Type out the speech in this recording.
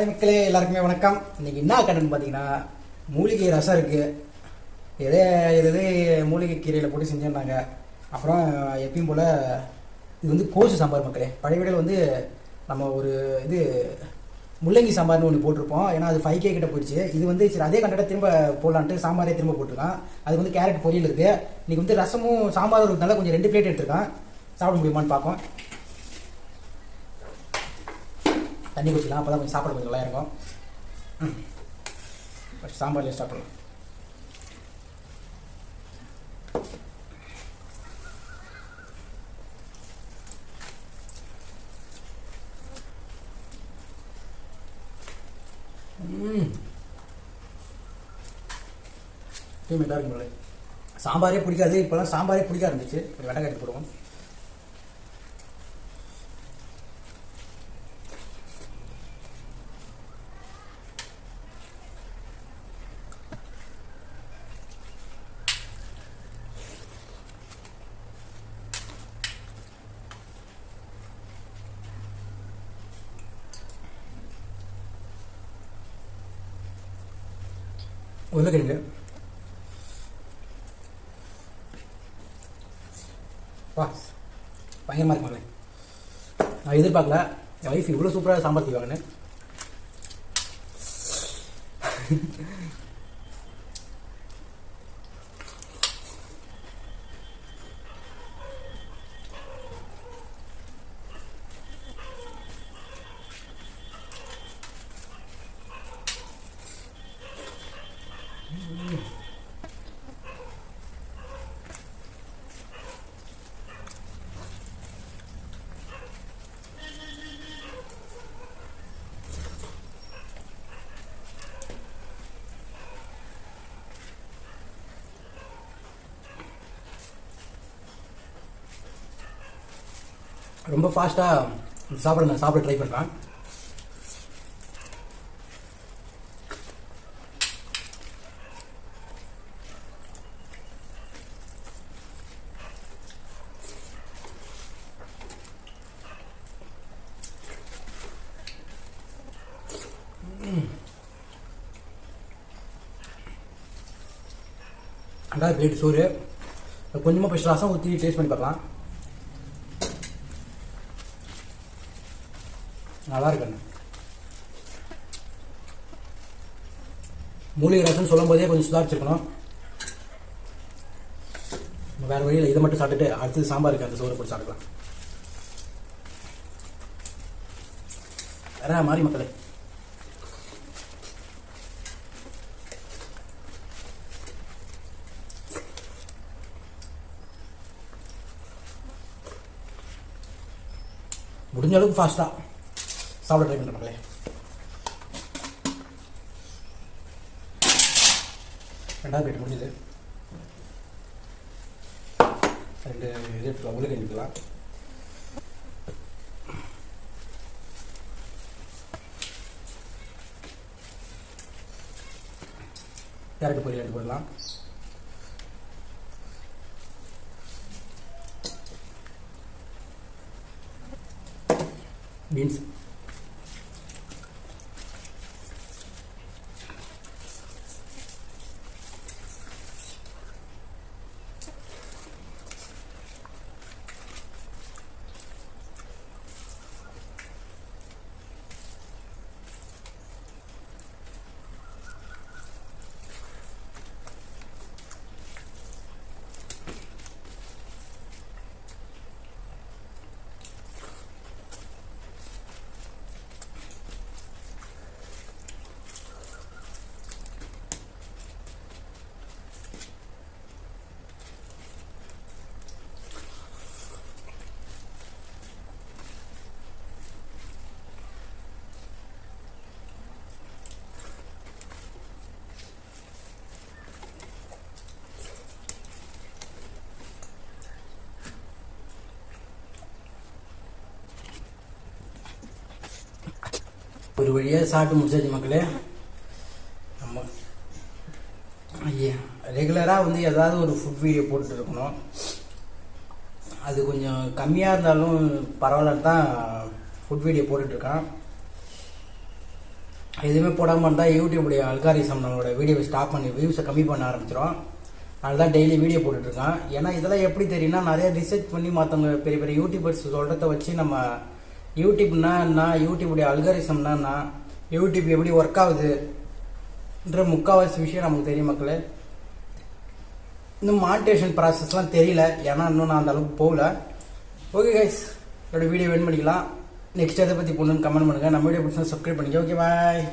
Hi மக்களே எல்லாருக்குமே வணக்கம். இன்றைக்கி என்ன கடன் பார்த்தீங்கன்னா மூலிகை ரசம் இருக்குது எதே எது மூலிகை கீரையில் போட்டு செஞ்சிருந்தாங்க அப்புறம் எப்பயும் போல் இது வந்து கோசு சாம்பார் மக்களே. பழைய வீடியோவில் வந்து நம்ம ஒரு இது முள்ளங்கி சாம்பார்னு ஒன்று போட்டிருப்போம். ஏன்னா அது ஃபைவ் கே கிட்ட போயிடுச்சு. இது வந்து சரி அதே கண்டட திரும்ப போடலான்ட்டு சாம்பாரே திரும்ப போட்டிருக்கான். அது வந்து கேரட் பொரியல் இருக்குது இன்றைக்கி வந்து ரசமும் சாம்பாரும் இருக்கிறதுனால கொஞ்சம் ரெண்டு பிளேட் எடுத்துருக்கான். சாப்பிட முடியுமான்னு பார்ப்போம். தண்ணி குடிக்கலாம் அப்போ தான் கொஞ்சம் சாப்பாடு கொஞ்சம் நல்லா இருக்கும். சாம்பார்லேயே ஸ்டார்ட் பண்ணலாம் ம் இருக்கும் சாம்பாரே பிடிக்காது இப்போலாம் சாம்பாரே பிடிக்க ஆரம்பிச்சு ஒரு போடுவோம். உருளைக்கிழங்கு வா பயங்கரமாக இருக்கு மகளே. நான் எதிர்பார்க்கல. என் ஒய்ஃப் இவ்வளோ சூப்பராக சாம்பார் செய்வாங்கன்னு. ரொம்ப ஃபாஸ்ட்டாக சாப்பிட நான் சாப்பிட ட்ரை பண்ணுறேன் ரெண்டாவது பிளேட் சோறு. கொஞ்சமாக ஃபஸ்ட் ரசம் ஊற்றி டேஸ்ட் பண்ணி பார்க்கலாம். நல்லா இருக்கு மூலிகை ரசம் சொல்லும் போதே கொஞ்சம் சுதாரிச்சிருக்கணும். வேற வழியில் இதை மட்டும் சாப்பிட்டுட்டு அடுத்தது சாம்பார் இருக்குது அந்த சோறு போட்டு சாப்பிடலாம் வேற மாதிரி மக்களே? முடிஞ்ச அளவுக்கு ஃபாஸ்ட்டாக சாப்பிட ட்ரை பண்ணுற ரெண்டாவது பிளேட் முடிஞ்சது. ரெண்டு இது எடுத்துக்கலாம் உள்ள எடுத்துக்கலாம். கேரட் பொரியல் எடுத்து போடலாம். பீன்ஸ். ஒரு வழியாக சாப்பிட்டு முடிச்சாச்சு மக்களே. நம்ம ஐயா ரெகுலராக வந்து ஏதாவது ஒரு ஃபுட் வீடியோ போட்டுட்டு இருக்கணும். அது கொஞ்சம் கம்மியாக இருந்தாலும் பரவாயில்லன்னு தான் ஃபுட் வீடியோ போட்டுட்ருக்கான் எதுவுமே போடாமல் இருந்தால் யூடியூபுடைய அல்காரிசம் நம்மளோட வீடியோவை ஸ்டாப் பண்ணி வியூஸை கம்மி பண்ண ஆரம்பிச்சிடும் அதனால தான் டெய்லி வீடியோ போட்டுட்ருக்கான் ஏன்னா இதெல்லாம் எப்படி தெரியும்னா நிறைய ரிசர்ச் பண்ணி மற்றவங்க பெரிய பெரிய யூடியூபர்ஸ் சொல்கிறத வச்சு நம்ம யூடியூப்னா என்ன யூடியூபுடைய அல்காரிசம்னா என்ன யூடியூப் எப்படி ஒர்க் ஆகுதுன்ற முக்கால்வாசி விஷயம் நமக்கு தெரியும் மக்களே. இன்னும் மானிட்டேஷன் ப்ராசஸ்லாம் தெரியல. ஏன்னா இன்னும் நான் அந்த அளவுக்கு போகல. ஓகே கைஸ் என்னோட வீடியோ வெயிட் பண்ணிக்கலாம். நெக்ஸ்ட் எதை பற்றி போகணுன்னு கமெண்ட் பண்ணுங்கள் நம்ம வீடியோ பிடிச்சா சப்ஸ்கிரைப் பண்ணிக்க ஓகே பாய்